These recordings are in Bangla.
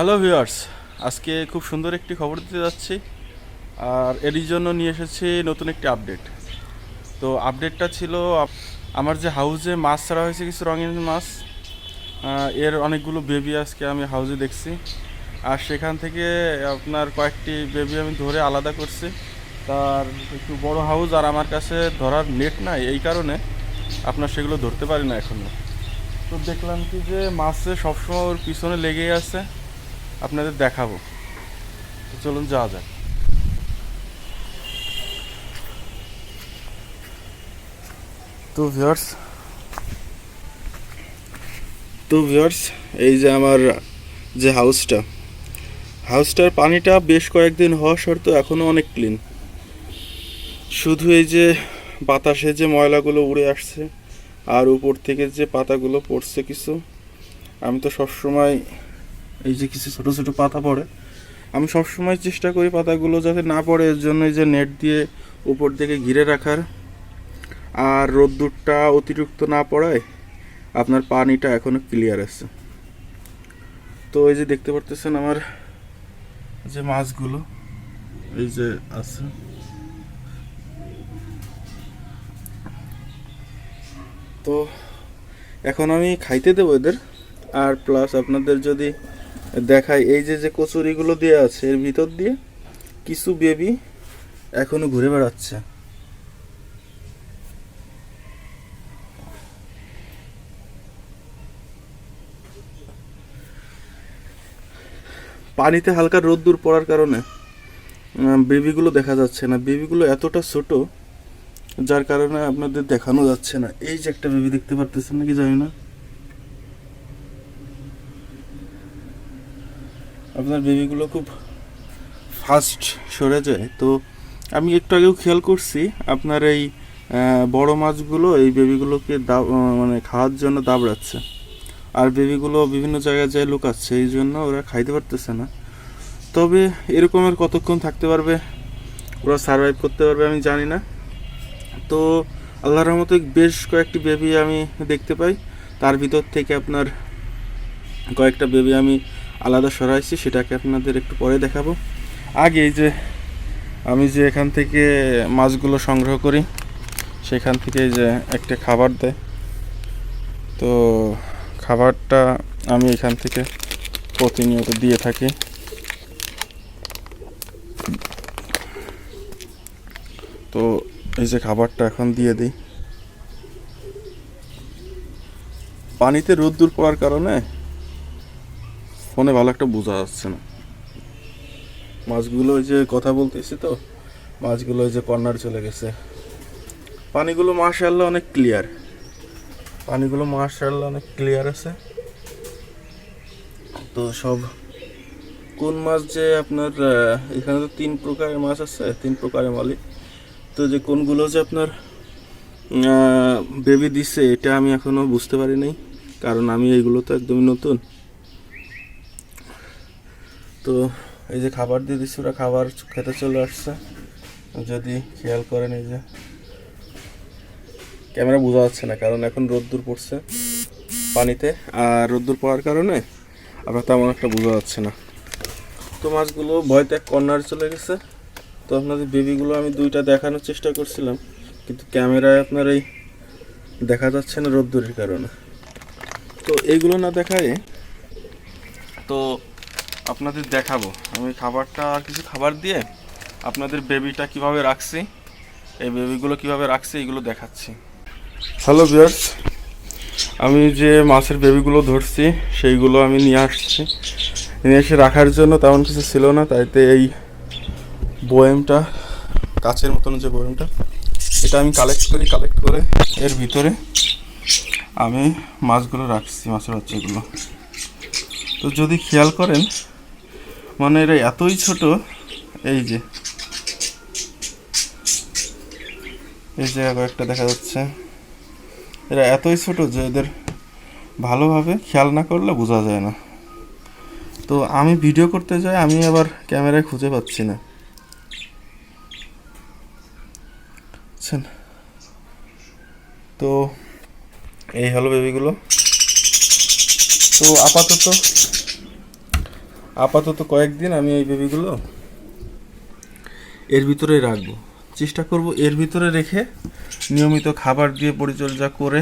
হ্যালো ভিউয়ার্স, আজকে খুব সুন্দর একটি খবর দিতে যাচ্ছি আর এরই জন্য নিয়ে এসেছি নতুন একটি আপডেট। তো আপডেটটা ছিল আমার যে হাউজে মাছ ছাড়া হয়েছে কিছু রঙিন মাছ এর অনেকগুলো বেবি আজকে আমি হাউজে দেখছি। আর সেখান থেকে আপনার কয়েকটি বেবি আমি ধরে আলাদা করছি। তার একটু বড় হাউস আর আমার কাছে ধরার নেট নাই, এই কারণে আপনার সেগুলো ধরতে পারি না এখনও তো দেখলাম কি যে মাছে সবসময় ওর পিছনে লেগেই আছে। আপনাদের দেখাবো। তো চলুন যাওয়া যাক। তো ভিউয়ার্স তো ভিউয়ার্স এই যে আমার, যে হাউসটা হাউসটার পানিটা বেশ কয়েকদিন হওয়া সত্ত্বেও এখনও অনেক ক্লিন শুধু এই যে বাতাসে যে ময়লাগুলো উড়ে আসছে, আর উপর থেকে যে পাতাগুলো পড়ছে কিছু, আমি তো সবসময় এই যে কিছু ছোটো ছোটো পাতা পড়ে। আমি সবসময় চেষ্টা করি পাতাগুলো যাতে না পড়ে, এর জন্য এই যে নেট দিয়ে উপর থেকে ঘিরে রাখার। আর রোদ্দুরটা অতিরিক্ত না পড়ায় আপনার পানিটা এখনও ক্লিয়ার আছে। তো এই যে দেখতে পারতেছেন আমার যে মাছগুলো, এই যে আছে। তো এখন আমি খাইতে দেবো এদের। আর প্লাস আপনাদের যদি দেখাই, এই যে যে কচুরিগুলো দেওয়া আছে, এর ভিতর দিয়ে কিছু বেবি এখনও ঘুরে বেড়াচ্ছে। পানিতে হালকা রোদ্দুর পড়ার কারণে বেবিগুলো দেখা যাচ্ছে না। বেবিগুলো এতটা ছোট, যার কারণে আপনাদের দেখানো যাচ্ছে না। এই যে একটা বেবি দেখতে পারতেছেন নাকি জানি না। আপনার বেবিগুলো খুব ফাস্ট সরে যায়। তো আমি একটু আগেও খেয়াল করছি, আপনার এই বড় মাছগুলো এই বেবিগুলোকে দাব মানে খাওয়ার জন্য দাবড়াচ্ছে। আর বেবিগুলো বিভিন্ন জায়গায় যায় লুকাচ্ছে, এই জন্য ওরা খাইতে পারতেছে না। তবে এরকমের কতক্ষণ থাকতে পারবে? ওরা সার্ভাইভ করতে পারবে আমি জানি না। তো আল্লাহর রহমতে বেশ কয়েকটি বেবি আমি দেখতে পাই। তার ভিতর থেকে আপনার কয়েকটা বেবি আমি আলাদা সরাইছি সেটাকে আপনাদের একটু পরে দেখাবো। আগে যে আমি যে এখান থেকে মাছগুলো সংগ্রহ করি, সেখান থেকে যে একটা খাবার দেয়। তো খাবারটা আমি এখান থেকে প্রতিনিয়ত দিয়ে থাকি। তো এই যে খাবারটা এখন দিয়ে দিই। পানিতে রোদ্দুর পড়ার কারণে ফোনে ভালো একটা বোঝা যাচ্ছে না। মাছগুলো ওই যে কথা বলতেছি তো, মাছগুলো ওই যে কর্নার চলে গেছে। পানিগুলো মার্শাল্লাহ অনেক ক্লিয়ার পানিগুলো মার্শাল্লাহ অনেক ক্লিয়ার আছে। তো সব কোন মাছ যে আপনার এখানে তো তিন প্রকারের মাছ আছে, তিন প্রকারের মালিক। তো যে কোনগুলো যে আপনার বেবি দিচ্ছে এটা আমি এখনও বুঝতে পারি নাই, কারণ আমি এইগুলো তো একদমই নতুন। তো এই যে খাবার দিয়ে দিচ্ছি, ওরা খাবার খেতে চলে আসছে। যদি খেয়াল করেন এই যে। ক্যামেরা বোঝা যাচ্ছে না, কারণ এখন রোদ্দুর পড়ছে পানিতে, আর রোদ্দুর পড়ার কারণে আপনার তেমন একটা বোঝা যাচ্ছে না। তো মাছগুলো ভয়তে এক কর্নার চলে গেছে। তো আপনাদের বেবিগুলো আমি দুইটা দেখানোর চেষ্টা করছিলাম, কিন্তু ক্যামেরায় আপনার এই দেখা যাচ্ছে না রোদ্দুরের কারণে। তো এইগুলো না দেখায়, তো আপনাদের দেখাবো। আমি খাবারটা, আর কিছু খাবার দিয়ে আপনাদের বেবিটা কীভাবে রাখছি, এই বেবিগুলো কীভাবে রাখছি, এগুলো দেখাচ্ছি। হ্যালো বিয়ার্স আমি যে মাছের বেবিগুলো ধরছি, সেইগুলো আমি নিয়ে আসছি। নিয়ে এসে রাখার জন্য তেমন কিছু ছিল না, তাইতে এই বয়েমটা কাচের মতন যে বয়েমটা এটা আমি কালেক্ট করি কালেক্ট করে এর ভিতরে আমি মাছগুলো রাখছি, মাছের বাচ্চাগুলো। তো যদি খেয়াল করেন মানে এরা এতই ছোট, এই যে। এই জায়গা কয়েকটা দেখা যাচ্ছে। এরা এতই ছোট যে এদের ভালোভাবে খেয়াল না করলে বোঝা যায় না। তো আমি ভিডিও করতে যাই, আমি আবার ক্যামেরায় খুঁজে পাচ্ছি না। তো এই হলো বেবিগুলো তো আপাতত আপাতত কয়েকদিন আমি এই বেবিগুলো এর ভিতরেই রাখব। চেষ্টা করব এর ভিতরে রেখে নিয়মিত খাবার দিয়ে পরিচর্যা করে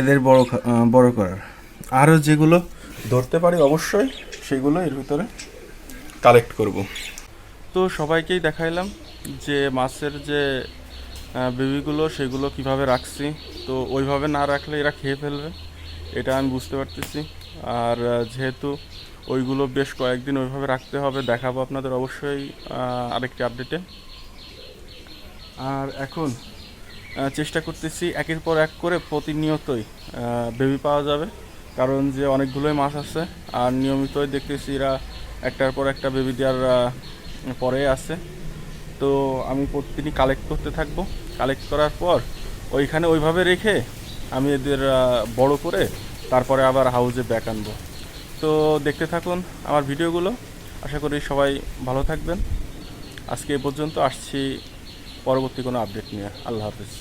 এদের বড় বড় করার। আরও যেগুলো ধরতে পারি অবশ্যই, সেগুলো এর ভিতরে কালেক্ট করব। তো সবাইকেই দেখাইলাম যে মাছের যে বেবিগুলো, সেগুলো কীভাবে রাখছি। তো ওইভাবে না রাখলে এরা খেয়ে ফেলবে, এটা আমি বুঝতে পারতেছি। আর যেহেতু ওইগুলো বেশ কয়েকদিন ওইভাবে রাখতে হবে, দেখাবো আপনাদের অবশ্যই আরেকটি আপডেটে আর এখন চেষ্টা করতেছি একের পর এক করে প্রতিনিয়তই বেবি পাওয়া যাবে, কারণ যে অনেকগুলোই মাছ আছে, আর নিয়মিতই দেখতেছি এরা একটার পর একটা বেবি দেওয়ার পরে আছে। তো আমি প্রতিদিনই কালেক্ট করতে থাকব। কালেক্ট করার পর ওইখানে ওইভাবে রেখে আমি এদের বড় করে তারপরে আবার হাউজে ব্যাক আনব। তো দেখতে থাকুন আমার ভিডিওগুলো। আশা করি সবাই ভালো থাকবেন। আজকে এ পর্যন্ত আসছি। পরবর্তী কোনো আপডেট নিয়ে। আল্লাহ হাফিজ।